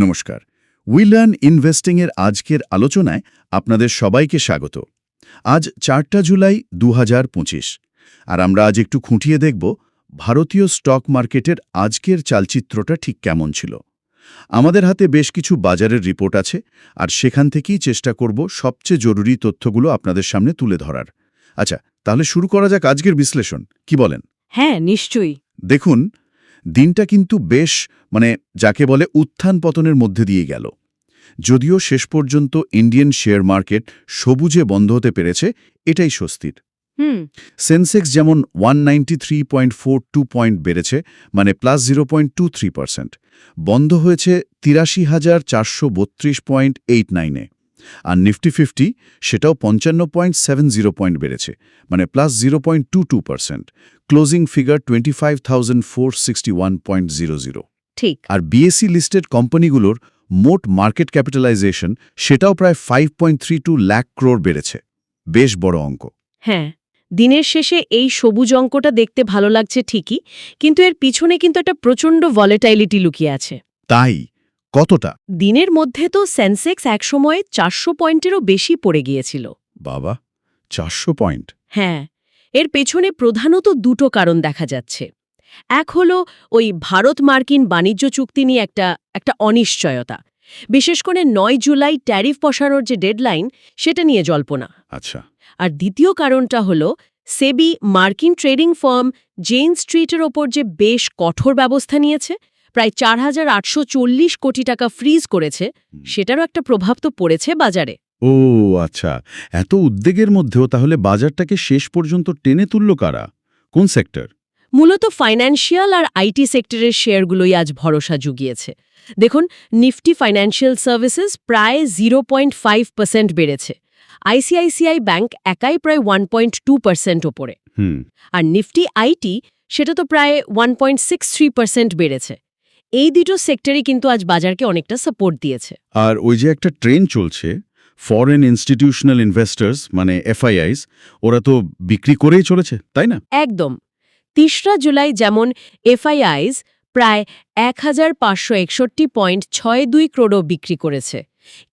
নমস্কার। We learn ইনভেস্টিংয়ের আজকের আলোচনায় আপনাদের সবাইকে স্বাগত। আজ চারটা জুলাই দু হাজার পঁচিশ। আর আমরা আজ একটু খুঁটিয়ে দেখব ভারতীয় স্টক মার্কেটের আজকের চালচিত্রটা ঠিক কেমন ছিল। আমাদের হাতে বেশ কিছু বাজারের রিপোর্ট আছে আর সেখান থেকেই চেষ্টা করব সবচেয়ে জরুরি তথ্যগুলো আপনাদের সামনে তুলে ধরার। আচ্ছা তাহলে শুরু করা যাক আজকের বিশ্লেষণ। কি বলেন? হ্যাঁ নিশ্চয়ই। দেখুন দিনটা কিন্তু বেশ মানে যাকে বলে উত্থান পতনের মধ্যে দিয়ে গেল। যদিও শেষ পর্যন্ত ইন্ডিয়ান শেয়ার মার্কেট সবুজে বন্ধ হতে পেরেছে এটাই স্বস্তির। সেন্সেক্স যেমন ওয়ান পয়েন্ট বেড়েছে মানে plus zero point two three percent. বন্ধ হয়েছে তিরাশি হাজার চারশো বত্রিশ পয়েন্ট এইট নাইনে। আর নিফটি ফিফটি সেটাও পঞ্চান্ন পয়েন্ট সেভেন জিরো পয়েন্ট বেড়েছে মানে plus zero point two two percent closing figure twenty five thousand four sixty one point zero zero ঠিক আর বিএসসি লিস্টেড কোম্পানিগুলোর মোট মার্কেট ক্যাপিটালাইজেশন সেটাও প্রায় five point three two lakh crore বেড়েছে। বেশ বড় অঙ্ক। হ্যাঁ দিনের শেষে এই সবুজ অঙ্কটা দেখতে ভালো লাগছে ঠিকই কিন্তু এর পিছনে কিন্তু একটা প্রচণ্ড ভলেটাইলিটি লুকিয়ে আছে। তাই কতটা? দিনের মধ্যে তো সেন্সেক্স একসময়ে চারশো পয়েন্টেরও বেশি পড়ে গিয়েছিল। বাবা চারশো পয়েন্ট। হ্যাঁ এর পেছনে প্রধানত দুটো কারণ দেখা যাচ্ছে। এক হলো ওই ভারত মার্কিন বাণিজ্য চুক্তি নিয়ে একটা একটা অনিশ্চয়তা। বিশেষ করে নয় জুলাই ট্যারিফ বসানোর যে ডেডলাইন সেটা নিয়ে জল্পনা। আচ্ছা। আর দ্বিতীয় কারণটা হলো সেবি মার্কিন ট্রেডিং ফার্ম জেন স্ট্রিটের ওপর যে বেশ কঠোর ব্যবস্থা নিয়েছে প্রায় চার হাজার আটশো চল্লিশ কোটি টাকা ফ্রিজ করেছে। সেটারও একটা প্রভাব তো পড়েছে বাজারে। ও আচ্ছা। এত উদ্বেগের মধ্যেও তাহলে বাজারটাকে শেষ পর্যন্ত টেনে তুলল কারা? কোন সেক্টর? মূলত ফাইন্যান্সিয়াল আর আইটি সেক্টরের শেয়ারগুলোই আজ ভরসা জুগিয়েছে। দেখুন নিফটি ফাইন্যান্সিয়াল সার্ভিসেস প্রায় জিরো পয়েন্ট ফাইভ পার্সেন্ট বেড়েছে। আইসিআইসিআই ব্যাংক একাই প্রায় ওয়ান পয়েন্ট টু পার্সেন্ট ওপরে। হুম। আর নিফটি আইটি সেটা তো প্রায় one point six three percent বেড়েছে। এই দুটো সেক্টরই কিন্তু আজ বাজারকে অনেকটা সাপোর্ট দিয়েছে। আর ওই যে একটা ট্রেন চলছে ফরেন ইনস্টিটিউশনাল ইনভেস্টার্স মানে এফআইআইস ওরা তো বিক্রি করেই চলেছে তাই না? একদম। তিসরা জুলাই যেমন এফআইআইস প্রায় এক হাজার পাঁচশো একষট্টি পয়েন্ট ছয় দুই ক্রোড়ও বিক্রি করেছে।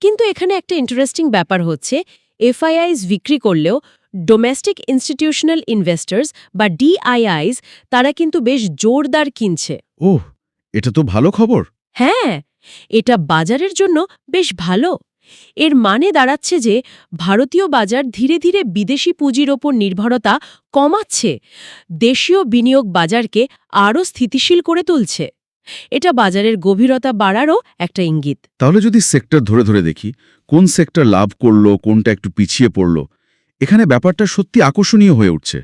কিন্তু এখানে একটা ইন্টারেস্টিং ব্যাপার হচ্ছে এফআইআইস বিক্রি করলেও ডোমেস্টিক ইনস্টিটিউশনাল ইনভেস্টার্স বা ডিআইআইস তারা কিন্তু বেশ জোরদার কিনছে। ওহ এটা তো ভালো খবর। হ্যাঁ এটা বাজারের জন্য বেশ ভালো। এর মানে দাঁড়াচ্ছে যে ভারতীয় বাজার ধীরে ধীরে বিদেশি পুঁজির ওপর নির্ভরতা কমাচ্ছে। দেশীয় বিনিয়োগ বাজারকে আরও স্থিতিশীল করে তুলছে। এটা বাজারের গভীরতা বাড়ারও একটা ইঙ্গিত। তাহলে যদি সেক্টর ধরে ধরে দেখি কোন সেক্টর লাভ করল কোনটা একটু পিছিয়ে পড়ল এখানে ব্যাপারটা সত্যি আকর্ষণীয় হয়ে উঠছে।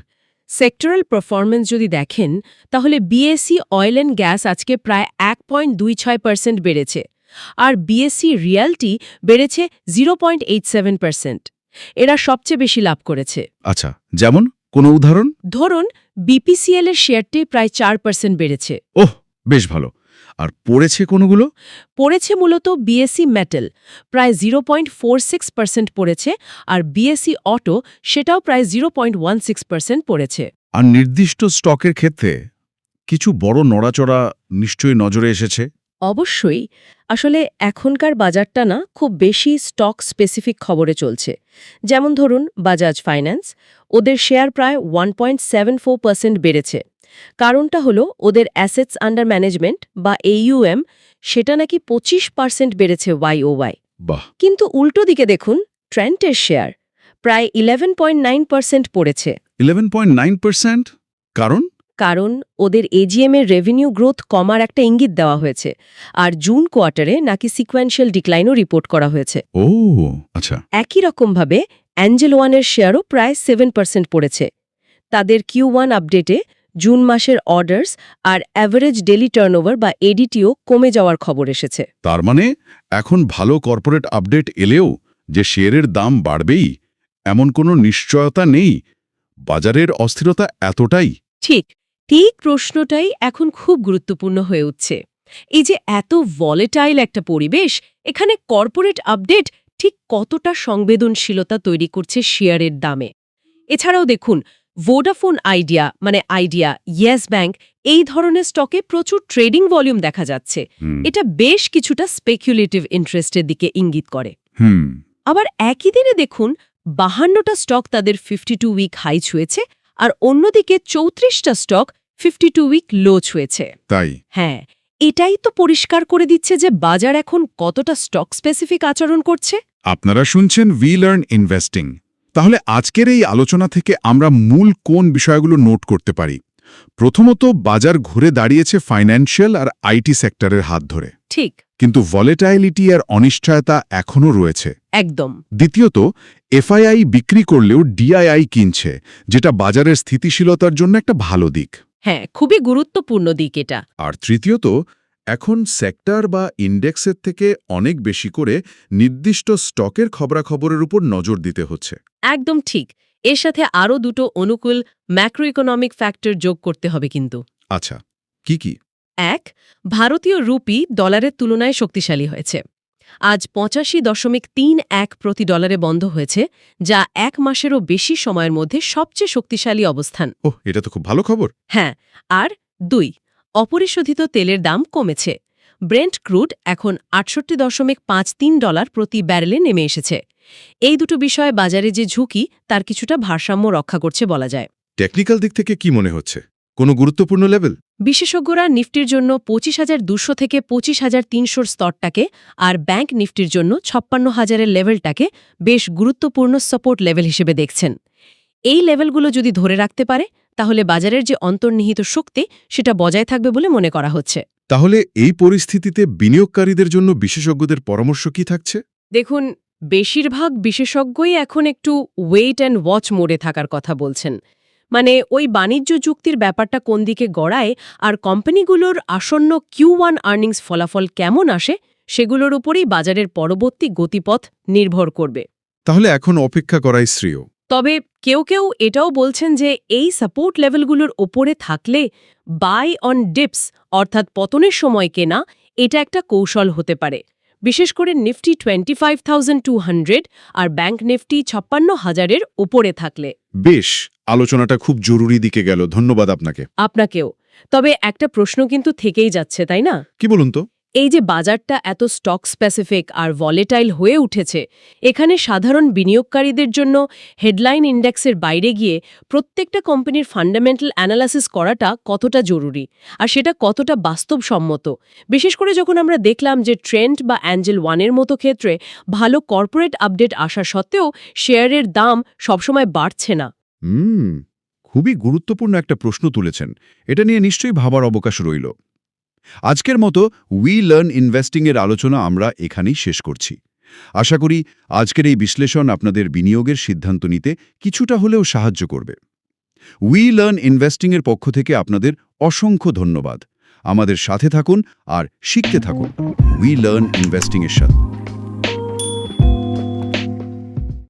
সেক্টরাল পারফরমেন্স যদি দেখেন তাহলে বিএসসি অয়েল অ্যান্ড গ্যাস আজকে প্রায় এক পয়েন্ট দুই ছয় পার্সেন্ট বেড়েছে আর বিএসসি রিয়ালটি বেড়েছে zero point eight seven percent. এরা সবচেয়ে বেশি লাভ করেছে। আচ্ছা যেমন কোনো উদাহরণ? ধরুন বিপিসিএল এর শেয়ারটি প্রায় চার পার্সেন্ট বেড়েছে। ওহ বেশ ভালো। আর পড়েছে কোনগুলো? পড়েছে মূলত বিএসসি মেটাল প্রায় zero point four six percent পড়েছে আর বিএসসি অটো সেটাও প্রায় zero point one six percent পড়েছে। আর নির্দিষ্ট স্টকের ক্ষেত্রে কিছু বড় নড়াচড়া নিশ্চয়ই নজরে এসেছে? অবশ্যই। আসলে এখনকার বাজারটা না খুব বেশি স্টক স্পেসিফিক খবরে চলছে। যেমন ধরুন বাজাজ ফাইন্যান্স ওদের শেয়ার প্রায় one point seven four percent বেড়েছে। কারণটা হলো ওদের অ্যাসেটস আন্ডার ম্যানেজমেন্ট বা এইউএম সেটা নাকি পঁচিশ পার্সেন্ট বেড়েছে ওয়াই ও ওয়াই কিন্তু উল্টো দিকে দেখুন ট্রেন্টের শেয়ার প্রায় ইলেভেন পয়েন্ট নাইন পার্সেন্ট পড়েছে। ইলেভেন পয়েন্ট নাইন পার্সেন্ট কারণ? কারণ ওদের এজিএম এর রেভিনিউ গ্রোথ কমার একটা ইঙ্গিত দেওয়া হয়েছে আর জুন কোয়ার্টারে নাকি সিকোয়েন্সিয়াল ডিক্লাইনও রিপোর্ট করা হয়েছে। ও আচ্ছা। একই রকমভাবে অ্যাঞ্জেল ওয়ানের শেয়ারও প্রায় সেভেন পার্সেন্ট পড়েছে। তাদের কিউ ওয়ান আপডেটে জুন মাসের অর্ডার্স আর অ্যাভারেজ ডেলি টার্নওভার বা এডিটিও কমে যাওয়ার খবর এসেছে। তার মানে এখন ভালো কর্পোরেট আপডেট এলেও যে শেয়ারের দাম বাড়বেই এমন কোনো নিশ্চয়তা নেই। বাজারের অস্থিরতা এতটাই। ঠিক ঠিক প্রশ্নটাই এখন খুব গুরুত্বপূর্ণ হয়ে উঠছে। এই যে এত ভলেটাইল একটা পরিবেশ এখানে কর্পোরেট আপডেট ঠিক কতটা সংবেদনশীলতা তৈরি করছে শেয়ারের দামে? এছাড়াও দেখুন ভোডাফোন আইডিয়া মানে আইডিয়া ইয়েস ব্যাংক এই ধরনের স্টকে প্রচুর ট্রেডিং ভলিউম দেখা যাচ্ছে। এটা বেশ কিছুটা স্পেকুলেটিভ ইন্টারেস্টের দিকে ইঙ্গিত করে। হুম। আবার একই দিনে দেখুন বাহান্নটা স্টক তাদের ফিফটি টু উইক হাই ছুঁয়েছে আর অন্যদিকে চৌত্রিশটা stock fifty two week low ছুঁয়েছে। তাই? হ্যাঁ এটাই তো পরিষ্কার করে দিচ্ছে যে বাজার এখন কতটা স্টক স্পেসিফিক আচরণ করছে। আপনারা শুনছেন উই লার্ন ইনভেস্টিং তাহলে আজকের এই আলোচনা থেকে আমরা মূল কোন বিষয়গুলো নোট করতে পারি? প্রথমত বাজার ঘুরে দাঁড়িয়েছে ফাইন্যান্সিয়াল আর আইটি সেক্টরের হাত ধরে। ঠিক। কিন্তু ভলেটাইলিটি আর অনিশ্চয়তা এখনও রয়েছে। একদম। দ্বিতীয়ত এফআইআই বিক্রি করলেও ডিআইআই কিনছে যেটা বাজারের স্থিতিশীলতার জন্য একটা ভালো দিক। হ্যাঁ খুবই গুরুত্বপূর্ণ দিক এটা। আর তৃতীয়ত এখন সেক্টর বা ইন্ডেক্সের থেকে অনেক বেশি করে নির্দিষ্ট স্টকের খবরাখবরের উপর নজর দিতে হচ্ছে। একদম ঠিক। এর সাথে আরও দুটো অনুকূল ম্যাক্রো ইকোনমিক ফ্যাক্টর যোগ করতে হবে কিন্তু। আচ্ছা কি কি? এক ভারতীয় রুপি ডলারের তুলনায় শক্তিশালী হয়েছে। আজ পঁচাশি দশমিক তিন এক প্রতি ডলারে বন্ধ হয়েছে যা এক মাসেরও বেশি সময়ের মধ্যে সবচেয়ে শক্তিশালী অবস্থান। ওহ এটা তো খুব ভালো খবর। হ্যাঁ আর দুই অপরিশোধিত তেলের দাম কমেছে। ব্রেন্ট ক্রুড এখন আটষট্টি দশমিক পাঁচ তিন ডলার প্রতি ব্যারেলে নেমে এসেছে। এই দুটো বিষয়ে বাজারে যে ঝুঁকি তার কিছুটা ভারসাম্য রক্ষা করছে বলা যায়। টেকনিক্যাল দিক থেকে কি মনে হচ্ছে? কোনো গুরুত্বপূর্ণ লেভেল বিশেষজ্ঞরা নিফটির জন্য পঁচিশ হাজার দুশো থেকে পঁচিশ হাজার তিনশোর স্তরটাকে আর ব্যাংক নিফটির জন্য ছাপ্পান্ন হাজারের লেভেলটাকে বেশ গুরুত্বপূর্ণ সাপোর্ট লেভেল হিসেবে দেখছেন। এই লেভেলগুলো যদি ধরে রাখতে পারে তাহলে বাজারের যে অন্তর্নিহিত শক্তি সেটা বজায় থাকবে বলে মনে করা হচ্ছে। তাহলে এই পরিস্থিতিতে বিনিয়োগকারীদের জন্য বিশেষজ্ঞদের পরামর্শ কি থাকছে? দেখুন বেশিরভাগ বিশেষজ্ঞই এখন একটু ওয়েট অ্যান্ড ওয়াচ মোডে থাকার কথা বলছেন। মানে ওই বাণিজ্য যুক্তির ব্যাপারটা কোন দিকে গড়ায় আর কোম্পানিগুলোর আসন্ন কিউ ওয়ান আর্নিংস ফলাফল কেমন আসে সেগুলোর উপরেই বাজারের পরবর্তী গতিপথ নির্ভর করবে। তাহলে এখন অপেক্ষা করাই শ্রেয়। তবে কেউ কেউ এটাও বলছেন যে এই সাপোর্ট লেভেলগুলোর ওপরে থাকলে বাই অন ডিপস অর্থাৎ পতনের সময় কেনা এটা একটা কৌশল হতে পারে। বিশেষ করে Nifty twenty five thousand two hundred আর ব্যাংক নিফটি ছাপ্পান্ন হাজারের ওপরে থাকলে। বেশ আলোচনাটা খুব জরুরি দিকে গেল। ধন্যবাদ আপনাকে। আপনাকেও। তবে একটা প্রশ্ন কিন্তু থেকেই যাচ্ছে তাই না? কি বলুন তো? এই যে বাজারটা এত স্টক স্পেসিফিক আর ভলেটাইল হয়ে উঠেছে, এখানে সাধারণ বিনিয়োগকারীদের জন্য হেডলাইন ইন্ডেক্সের বাইরে গিয়ে প্রত্যেকটা কোম্পানির ফান্ডামেন্টাল অ্যানালাইসিস করাটা কতটা জরুরি আর সেটা কতটা বাস্তবসম্মত। বিশেষ করে যখন আমরা দেখলাম যে ট্রেন্ড বা অ্যাঞ্জেল ওয়ানের মতো ক্ষেত্রে ভালো কর্পোরেট আপডেট আসা সত্ত্বেও শেয়ারের দাম সবসময় বাড়ছে না। হুম, খুবই গুরুত্বপূর্ণ একটা প্রশ্ন তুলেছেন। এটা নিয়ে নিশ্চয়ই ভাবার অবকাশ রইল। আজকের মতো উই লার্ন ইনভেস্টিংয়ের আলোচনা আমরা এখানেই শেষ করছি। আশা করি আজকের এই বিশ্লেষণ আপনাদের বিনিয়োগের সিদ্ধান্ত নিতে কিছুটা হলেও সাহায্য করবে। উই লার্ন ইনভেস্টিংয়ের পক্ষ থেকে আপনাদের অসংখ্য ধন্যবাদ। আমাদের সাথে থাকুন আর শিখতে থাকুন। উই লার্ন ইনভেস্টিংয়ের সাথে।